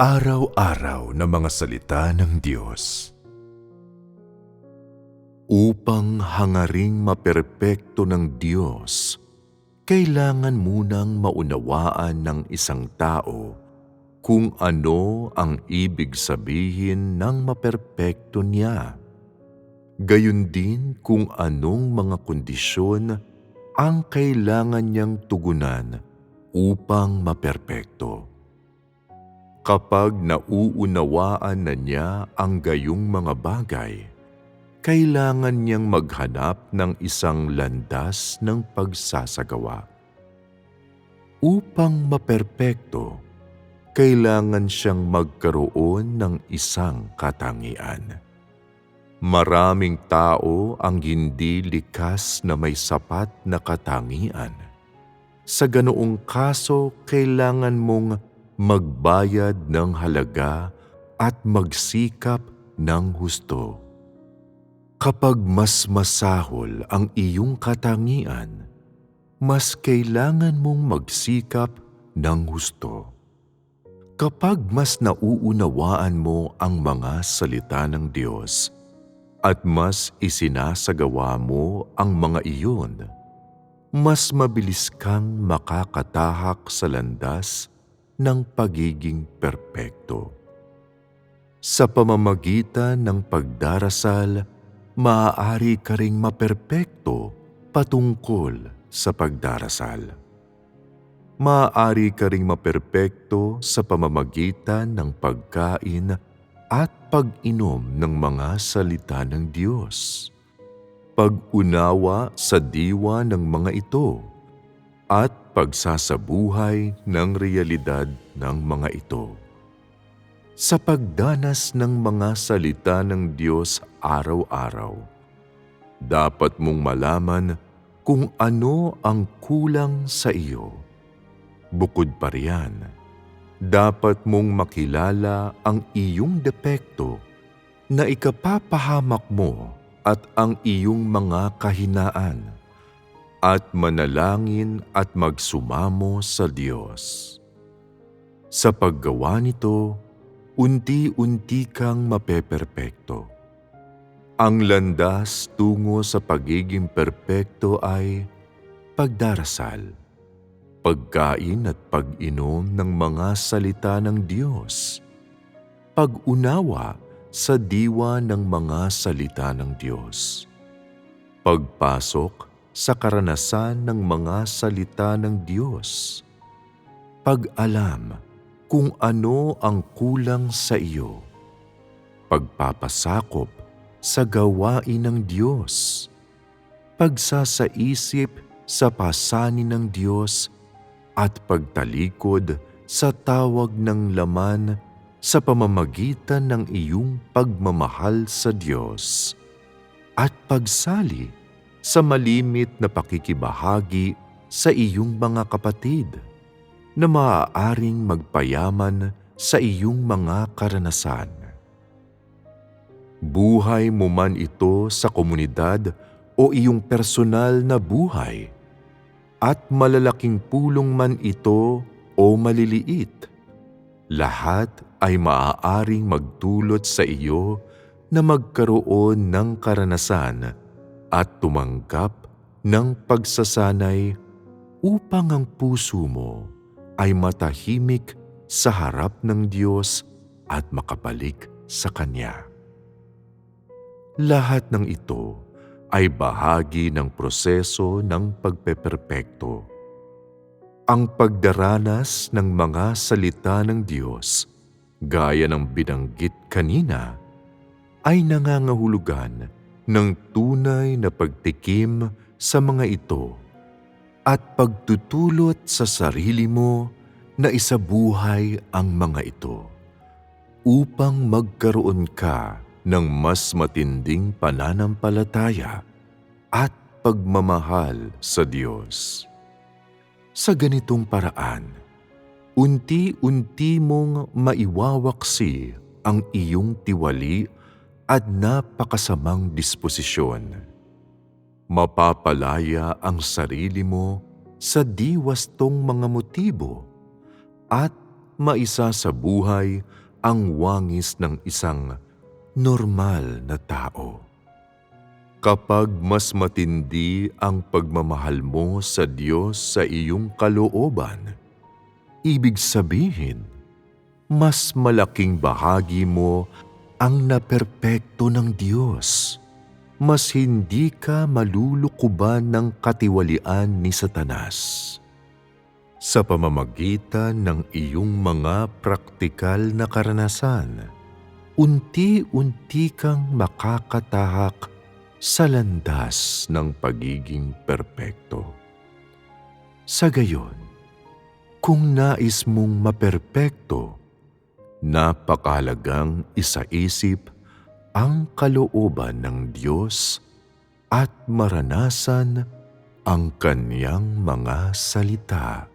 Araw-araw na mga salita ng Diyos. Upang hangaring maperpekto ng Diyos, kailangan munang maunawaan ng isang tao kung ano ang ibig sabihin ng maperpekto niya. Gayun din kung anong mga kondisyon ang kailangan niyang tugunan upang maperpekto. Kapag nauunawaan na niya ang gayong mga bagay, kailangan niyang maghanap ng isang landas ng pagsasagawa. Upang maperpekto, kailangan siyang magkaroon ng isang katangian. Maraming tao ang hindi likas na may sapat na katangian. Sa ganoong kaso, kailangan mong magbayad ng halaga at magsikap ng husto. Kapag mas masahol ang iyong katangian, mas kailangan mong magsikap ng husto. Kapag mas nauunawaan mo ang mga salita ng Diyos, at mas isinasagawa mo ang mga iyon, mas mabilis kang makakatahak sa landas ng pagiging perpekto. Sa pamamagitan ng pagdarasal, maaari ka ring maperpekto patungkol sa pagdarasal. Maaari ka ring maperpekto sa pamamagitan ng pagkain at pag-inom ng mga salita ng Diyos. Pag-unawa sa diwa ng mga ito at pagsasabuhay ng realidad ng mga ito. Sa pagdanas ng mga salita ng Diyos araw-araw, dapat mong malaman kung ano ang kulang sa iyo. Bukod pa riyan, dapat mong makilala ang iyong depekto na ikapapahamak mo at ang iyong mga kahinaan at manalangin at magsumamo sa Diyos. Sa paggawa nito, unti-unti kang mapeperpekto. Ang landas tungo sa pagiging perpekto ay pagdarasal pagkain at pag-inom ng mga salita ng Diyos, pag-unawa sa diwa ng mga salita ng Diyos, pagpasok sa karanasan ng mga salita ng Diyos, pag-alam kung ano ang kulang sa iyo, pagpapasakop sa gawain ng Diyos, pagsasaisip sa pasanin ng Diyos at pagtalikod sa tawag ng laman sa pamamagitan ng iyong pagmamahal sa Diyos. At pagsali sa malimit na pakikibahagi sa iyong mga kapatid na maaaring magpayaman sa iyong mga karanasan. Buhay mo man ito sa komunidad o iyong personal na buhay – at malalaking pulong man ito o maliliit, lahat ay maaaring magdulot sa iyo na magkaroon ng karanasan at tumanggap ng pagsasanay upang ang puso mo ay matahimik sa harap ng Diyos at makabalik sa Kanya. Lahat ng ito ay bahagi ng proseso ng pagpeperpekto. Ang pagdaranas ng mga salita ng Diyos, gaya ng binanggit kanina, ay nangangahulugan ng tunay na pagtikim sa mga ito at pagtutulot sa sarili mo na isabuhay ang mga ito upang magkaroon ka ng mas matinding pananampalataya at pagmamahal sa Diyos. Sa ganitong paraan, unti-unti mong maiwawaksi ang iyong tiwali at napakasamang disposisyon. Mapapalaya ang sarili mo sa diwastong mga motibo at maisa sa buhay ang wangis ng isang normal na tao. Kapag mas matindi ang pagmamahal mo sa Diyos sa iyong kalooban, ibig sabihin, mas malaking bahagi mo ang naperpekto ng Diyos. Mas hindi ka malulukuban ng katiwalian ni Satanas. Sa pamamagitan ng iyong mga praktikal na karanasan, unti-unti kang makakatahak sa landas ng pagiging perpekto. Sa gayon, kung nais mong maperpekto, napakalagang isaisip ang kalooban ng Diyos at maranasan ang kanyang mga salita.